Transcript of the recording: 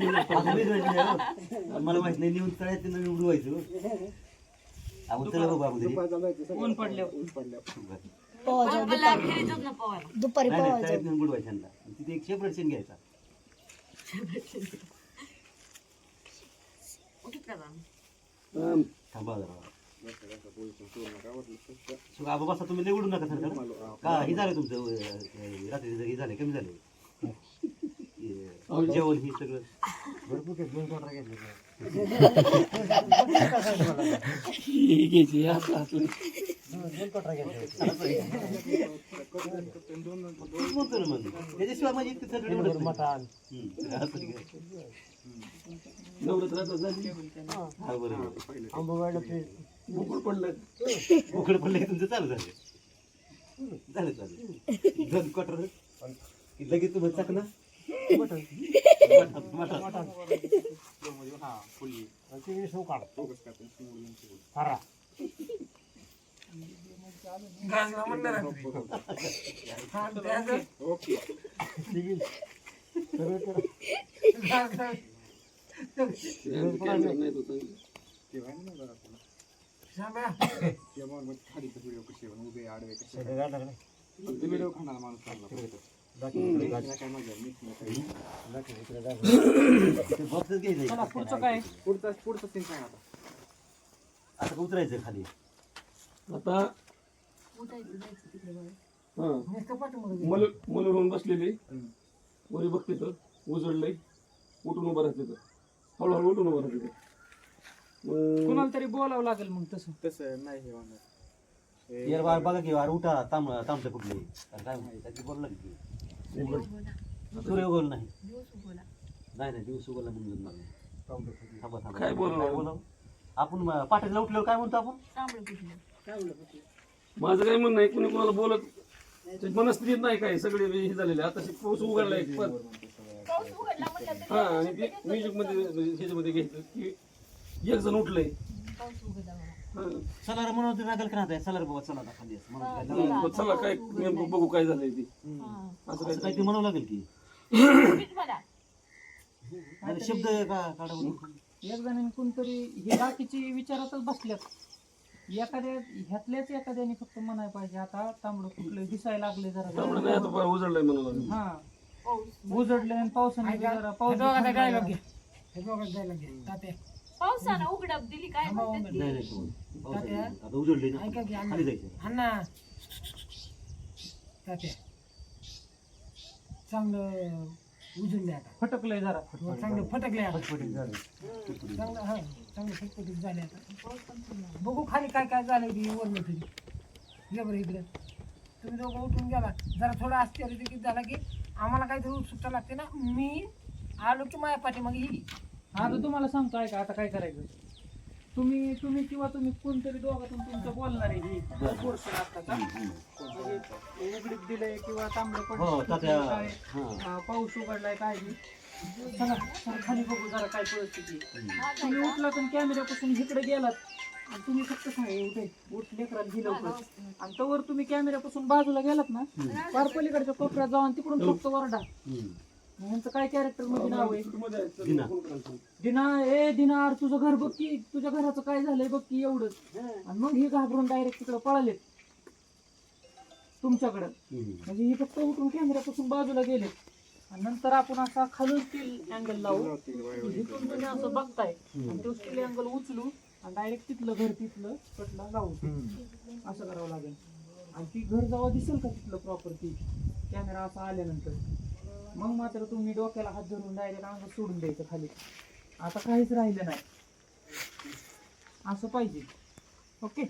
मला माहीत नाही निवडून तळ्यात निवडून व्हायचं आपण चला बघू अगोदर ऊन पडल्यावर पोहायचं मला खेळतच ना पोवायला दुपारी तळ्यात निवडून बुडवायचं त्यांना तिथे एक शेपरेट शेण घ्यायचा. थांबा जरा. आबा बसा तुम्ही निवडून नका सर का हे झालं तुमचं रात्री हे झालं कमी झालं हे, जेवण हे सगळं. तेच बोलतो ना मग त्याच्याशिवाय म्हणजे इतकं सगळं एवढंच नाही. हम्म, असं नाही का? हा, बरोबर. उकड पडलं. तुमचं चालू झालं. झालं चालू. दोन क्वार्टर की लगेच तुम्हाला चाक ना मटण. मटण. ते boxच घ्यायचं चला आहे. पुढचं काय? पुढचा पुढचा सीन सांग आता. आता का उतरायचं खाली? आता. हा. मुलं मुलं होऊन बसलेली. वरी बघते तर उजळलंय. उठून उभं राहते तर. हळूहळू उठून उभं राहते मग कुणाला तरी बोलावं लागेल मग तसं. तसं नाही हे बार बघा की यार उठा तांब तांबटे कुठले. काय बोललं की. सूर्य उगवलं नाही. नाही नाही दिवस उगवला म्हणून नाही. थांबा थांबा काय? बोलावं? आपण म- पाठीला उठल्यावर काय म्हणतो आपण. माझं काय म्हणणं आहे कुणी कोणाला बोलत ते मनस्थितीत नाही काय सगळे हे झालेले आता ते पाऊस उघडला एक पण पाऊस उघडला म्हटलं तरी हा आणि ते म्युझिकमध्ये म्हणजे ह्याच्यामध्ये घ्यायचं की एक जण उठलंय पाऊस उघडला मला. हा. सलार म्हणून ते नागल का नाही सलार बाबा चला आता खाली असं म्हणून काय लागलं. हम्म, मग चला काय नेमकं बघू काय झालंय ते हा. असं असं काय काय ते म्हणावं लागेल की शब्द का. एक जणांनी कोणतरी हे बाकीची विचारातच बसल्यात एखाद्या ह्यातल्याच एखाद्याने फक्त म्हणाय पाहिजे आता तांबडं कुठलं दिसायला लागले त्यामुळे जरा नाही आता फार उजळलंय म्हणून हा पाऊस. उजडले आणि पावसाने जरा पाऊस थांबला. पावसानं उघडप दिली काय म्हणतात नाही ती? नाही तुम्हाला. पाऊस आहे. आता उजडले ना. खाली जायचं. अण्णा. तात्या. चांगलं उजळले आता. फटकलंय जरा हो, चांगलं फटकले आता. चांगलं हा चांगलं फटफटीत झाले आता. बघू खाली काय काय झालंय ते वरलं तरी. ये बरं इकडे. तुम्ही दोघं उठून गेला जरा थोडं आश्चर्यचकित झाला की आम्हाला काहीतरी उत्सुकता लागते ना. मी आलो की माझ्या पाठीमागे येईल. आता तुम्हाला सांगतो ऐका आता काय करायचं? तुम्ही तुम्ही किंवा तुम्ही कोणतरी दोघातून तुमचं बोलणार आहे ही. portion आत्ताचा. म्हणजे उघडीत दिलंय किंवा तांबडं हो पडलं तात्या काय? पाऊस उघडलाय काय बी. चला चला खाली बघू जरा काय परिस्थिती आहे. तुम्ही उठला तर कॅमेऱ्यापासून इकडे गेलात. आणि तुम्ही फक्त सांगा उठे उठ लेकराला गेलं लवकर. आणि तोवर तुम्ही कॅमेऱ्यापासून बाजूला गेलात ना पार पलीकडच्या कोपऱ्यात जाऊन तिकडून फक्त वरडा. हम्म. यांचं काय कॅरेक्टरमध्ये नाव आहे? दिना. दिना ए दिनार तुझं घर बघ की तुझ्या घराचं काय झालंय बघ की एवढंच. आणि मग हे घाबरून डायरेक्ट तिकडे पळाले तुमच्याकडं. म्हणजे हे फक्त उठून कॅमेऱ्यापासून बाजूला गेले आणि नंतर आपण असा खालून स्टील अँगल लावू. इथून तुम्ही असं बघताय. आणि तो स्टील अँगल उचलू आणि डायरेक्ट तिथलं घर तिथलं कटला लावू. असं करावं लागेल. आणि ती घर जेव्हा दिसेल का तिथलं प्रॉपर्टी कॅमेरा असा आल्यानंतर. मग मात्र तुम्ही डोक्याला हात धरून डायरेक्ट अंग सोडून द्यायचं खाली. आता काहीच राहिलं नाही. असं पाहिजे. ओके